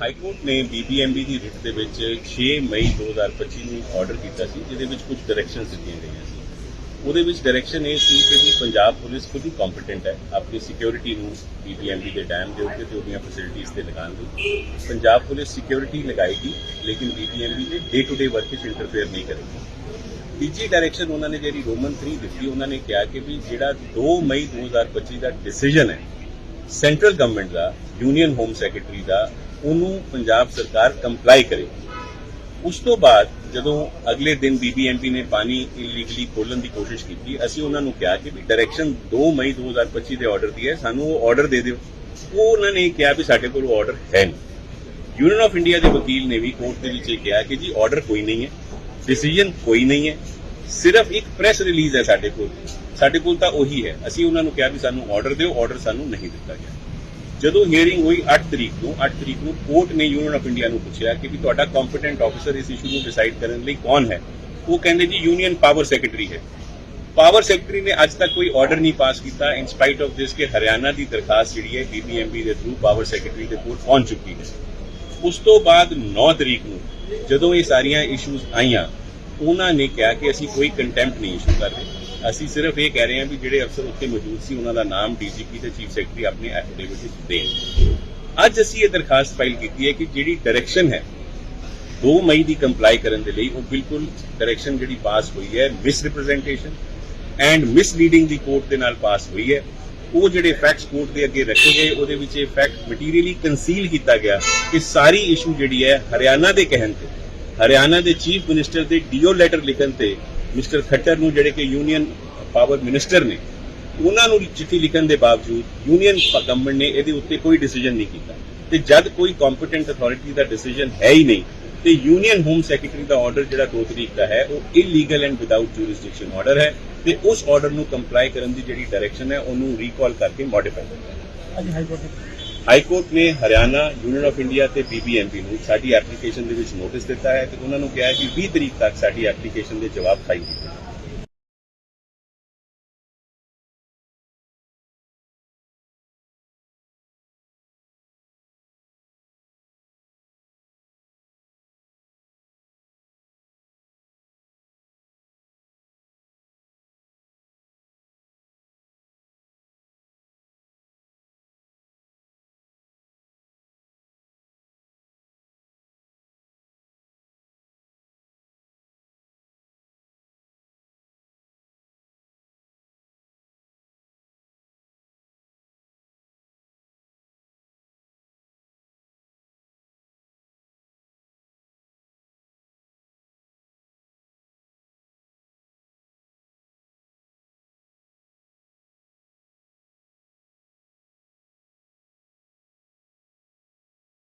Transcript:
High court ਨੇ BBMB ਦੀ writ ਦੇ ਵਿੱਚ 6 ਮਈ 2025 ਨੂੰ ਆਰਡਰ ਕੀਤਾ ਸੀ, ਜਿਹਦੇ ਵਿੱਚ ਕੁਝ ਡਾਇਰੈਕਸ਼ਨਸ ਦਿੱਤੀਆਂ ਗਈਆਂ ਸੀ। ਉਹਦੇ ਵਿੱਚ ਡਾਇਰੈਕਸ਼ਨ ਇਹ ਸੀ ਕਿ ਵੀ ਪੰਜਾਬ ਪੁਲਿਸ ਖੁਦ ਹੀ ਕੰਪੀਟੈਂਟ ਹੈ, ਆਪਣੀ ਸਿਕਿਉਰਿਟੀ ਨੂੰ ਬੀਬੀਐਮਬੀ ਦੇ ਡੈਮ ਦੇ ਉੱਤੇ ਤੇ ਉਹਦੀਆਂ ਫੈਸਿਲਿਟੀਆਂ ਤੇ ਲਗਾਉਣ ਲਈ ਪੰਜਾਬ ਪੁਲਿਸ ਸਿਕਿਉਰਿਟੀ ਲਗਾਏਗੀ, ਲੇਕਿਨ ਬੀਬੀਐਮਬੀ ਦੇ ਡੇ ਟੂ ਡੇ ਵਰਕ ਵਿੱਚ ਇੰਟਰਫੇਅਰ ਨਹੀਂ ਕਰੇਗੀ। ਤੀਜੀ ਡਾਇਰੈਕਸ਼ਨ ਉਹਨਾਂ ਨੇ ਜਿਹੜੀ ਰੋਮਨ 3 ਦਿੱਤੀ, ਉਹਨਾਂ ਨੇ ਕਿਹਾ ਕਿ ਵੀ ਜਿਹੜਾ 2 ਮਈ 2025 ਦਾ ਡਿਸੀਜਨ ਹੈ ਸੈਂਟਰਲ ਗਵਰਨਮੈਂਟ ਦਾ ਯੂਨੀਅਨ ਹੋਮ ਸੈਕਟਰੀ ਦਾ ਉਹਨੂੰ ਪੰਜਾਬ ਸਰਕਾਰ ਕੰਪਲਾਈ ਕਰੇ। ਉਸ ਤੋਂ ਬਾਅਦ ਜਦੋਂ ਅਗਲੇ ਦਿਨ ਬੀਬੀਐਮਪੀ ਨੇ ਪਾਣੀ ਇਲੀਗਲੀ ਖੋਲਣ ਦੀ ਕੋਸ਼ਿਸ਼ ਕੀਤੀ, ਅਸੀਂ ਉਹਨਾਂ ਨੂੰ ਕਿਹਾ ਕਿ ਵੀ ਡਾਇਰੈਕਸ਼ਨ 2 ਮਈ 2025 ਦੇ ਆਰਡਰ ਦੀ ਹੈ, ਸਾਨੂੰ ਉਹ ਆਰਡਰ ਦੇ ਦਿਓ। ਉਹ ਉਹਨਾਂ ਨੇ ਕਿਹਾ ਵੀ ਸਾਡੇ ਕੋਲ ਆਰਡਰ ਹੈ ਨਹੀਂ। ਯੂਨੀਅਨ ਆਫ ਇੰਡੀਆ ਦੇ ਵਕੀਲ ਨੇ ਵੀ ਕੋਰਟ ਦੇ ਵਿੱਚ ਕਿਹਾ ਕਿ ਜੀ ਆਰਡਰ ਕੋਈ ਨਹੀਂ ਹੈ ਡਿਸੀਜਨ ਕੋਈ ਨਹੀਂ ਹੈ, ਸਿਰਫ ਇੱਕ ਪ੍ਰੈਸ ਰਿਲੀਜ਼ ਹੈ ਸਾਡੇ ਕੋਲ। ਸਾਡੇ ਕੋਲ ਤਾਂ ਉਹੀ ਹੈ। ਅਸੀਂ ਉਹਨਾਂ ਨੂੰ ਕਿਹਾ ਵੀ ਸਾਨੂੰ ਆਰਡਰ ਦਿਓ ਆਰਡਰ ਸਾਨੂੰ ਨਹੀਂ ਦਿੱਤਾ ਗਿਆ। ਜਦੋਂ ਹੀਅਰਿੰਗ ਹੋਈ 8 ਤਰੀਕ ਨੂੰ 8 ਤਰੀਕ ਨੂੰ ਕੋਰਟ ਨੇ ਯੂਨੀਅਨ ਆਫ ਇੰਡੀਆ ਨੂੰ ਪੁੱਛਿਆ ਕਿ ਵੀ ਤੁਹਾਡਾ ਕੰਪੀਟੈਂਟ ਆਫੀਸਰ ਇਸ ਇਸ਼ੂ ਨੂੰ ਡਿਸਾਈਡ ਕਰਨ ਲਈ ਕੌਣ ਹੈ? ਉਹ ਕਹਿੰਦੇ ਜੀ ਯੂਨੀਅਨ ਪਾਵਰ ਸੈਕਟਰੀ ਹੈ। ਪਾਵਰ ਸੈਕਟਰੀ ਨੇ ਅੱਜ ਤੱਕ ਕੋਈ ਆਰਡਰ ਨਹੀਂ ਪਾਸ ਕੀਤਾ ਇਨ ਸਪਾਈਟ ਆਫ ਦਿਸ ਕਿ ਹਰਿਆਣਾ ਦੀ ਦਰਖਾਸਤ ਜਿਹੜੀ ਹੈ ਬੀਬੀਐਮਬੀ ਦੇ ਥਰੂ ਪਾਵਰ ਸੈਕਟਰੀ ਦੇ ਕੋਲ ਪਹੁੰਚ ਚੁੱਕੀ ਹੈ। ਉਸ ਤੋਂ ਬਾਅਦ 9 ਤਰੀਕ ਨੂੰ ਜਦੋਂ ਇਹ ਸਾਰੀਆਂ ਇਸ਼ੂਜ਼ ਆਈਆਂ, ਉਹਨਾਂ ਨੇ ਕਿਹਾ ਕਿ ਅਸੀਂ ਕੋਈ ਕੰਟੈਂਪਟ ਨਹੀਂ ਇਸ਼ੂ ਕਰ ਰਹੇ। ਅਸੀਂ ਸਿਰਫ ਇਹ ਕਹਿ ਰਹੇ ਹਾਂ ਵੀ ਜਿਹੜੇ ਅਫਸਰ ਉੱਥੇ ਮੌਜੂਦ ਸੀ, ਉਹਨਾਂ ਦਾ ਨਾਮ ਡੀਜੀਪੀ ਤੇ ਚੀਫ ਸੈਕਟਰੀ ਆਪਣੇ ਐਫੀਡੇਵਿਟ ਵਿੱਚ ਦੇਣ। ਅੱਜ ਅਸੀਂ ਇਹ ਦਰਖਾਸਤ ਫਾਈਲ ਕੀਤੀ ਹੈ ਕਿ ਜਿਹੜੀ ਡਾਇਰੈਕਸ਼ਨ ਹੈ 2 ਮਈ ਦੀ ਕੰਪਲਾਈ ਕਰਨ ਦੇ ਲਈ ਉਹ ਬਿਲਕੁਲ ਡਾਇਰੈਕਸ਼ਨ ਜਿਹੜੀ ਪਾਸ ਹੋਈ ਹੈ ਮਿਸ ਰਿਪਰੈਜ਼ੈਂਟੇਸ਼ਨ ਐਂਡ ਮਿਸਲੀਡਿੰਗ ਦੀ ਕੋਰਟ ਦੇ ਨਾਲ ਪਾਸ ਹੋਈ ਹੈ। ਉਹ ਜਿਹੜੇ ਫੈਕਟਸ ਕੋਰਟ ਦੇ ਅੱਗੇ ਰੱਖੇ ਗਏ, ਉਹਦੇ ਵਿੱਚ ਇਹ ਫੈਕਟ ਮਟੀਰੀਅਲੀ ਕੰਸੀਲ ਕੀਤਾ ਗਿਆ ਕਿ ਸਾਰੀ ਇਸ਼ੂ ਜਿਹੜੀ ਹੈ ਹਰਿਆਣਾ ਦੇ ਕਹਿਣ ਤੇ, ਹਰਿਆਣਾ ਦੇ ਚੀਫ ਮਿਨਿਸਟਰ ਦੇ ਡੀਓ ਲੈਟਰ ਲਿਖਣ ਤੇ ਮਿਸਟਰ ਖੱਟਰ ਨੂੰ ਜਿਹੜੇ ਕਿ ਯੂਨੀਅਨ ਪਾਵਰ ਮਿਨਿਸਟਰ ਨੇ, ਉਹਨਾਂ ਨੂੰ ਚਿੱਠੀ ਲਿਖਣ ਦੇ ਬਾਵਜੂਦ ਯੂਨੀਅਨ ਗਵਰਨਮੈਂਟ ਨੇ ਇਹਦੇ ਉੱਤੇ ਕੋਈ ਡਿਸੀਜਨ ਨਹੀਂ ਕੀਤਾ। ਤੇ ਜਦ ਕੋਈ ਕੰਪੀਟੈਂਟ ਅਥਾਰਟੀ ਦਾ ਡਿਸੀਜਨ ਹੈ ਹੀ ਨਹੀਂ, ਤੇ ਯੂਨੀਅਨ ਹੋਮ ਸੈਕਟਰੀ ਦਾ ਆਰਡਰ ਜਿਹੜਾ 2 ਤਰੀਕ ਦਾ ਹੈ, ਉਹ illegal and without jurisdiction order ਹੈ, ਤੇ ਉਸ ਆਰਡਰ ਨੂੰ ਕੰਪਲਾਈ ਕਰਨ ਦੀ ਜਿਹੜੀ ਡਾਇਰੈਕਸ਼ਨ ਹੈ, ਉਹਨੂੰ ਰੀਕਾਲ ਕਰਕੇ ਮੋਡੀਫਾਈ ਕਰਨਾ ਅੱਜ ਹਾਈ ਕੋਰਟ ਹਾਈ ਕੋਰਟ ਨੇ ਹਰਿਆਣਾ, ਯੂਨੀਅਨ ਆਫ ਇੰਡੀਆ ਤੇ ਬੀਬੀਐਮਪੀ ਨੂੰ ਸਾਡੀ ਐਪਲੀਕੇਸ਼ਨ ਦੇ ਵਿੱਚ ਨੋਟਿਸ ਦਿੱਤਾ ਹੈ ਤੇ ਉਹਨਾਂ ਨੂੰ ਕਿਹਾ ਹੈ ਕਿ 20 ਤਰੀਕ ਤੱਕ ਸਾਡੀ ਐਪਲੀਕੇਸ਼ਨ ਦੇ ਜਵਾਬ ਫਾਈਲ ਕੀਤੇ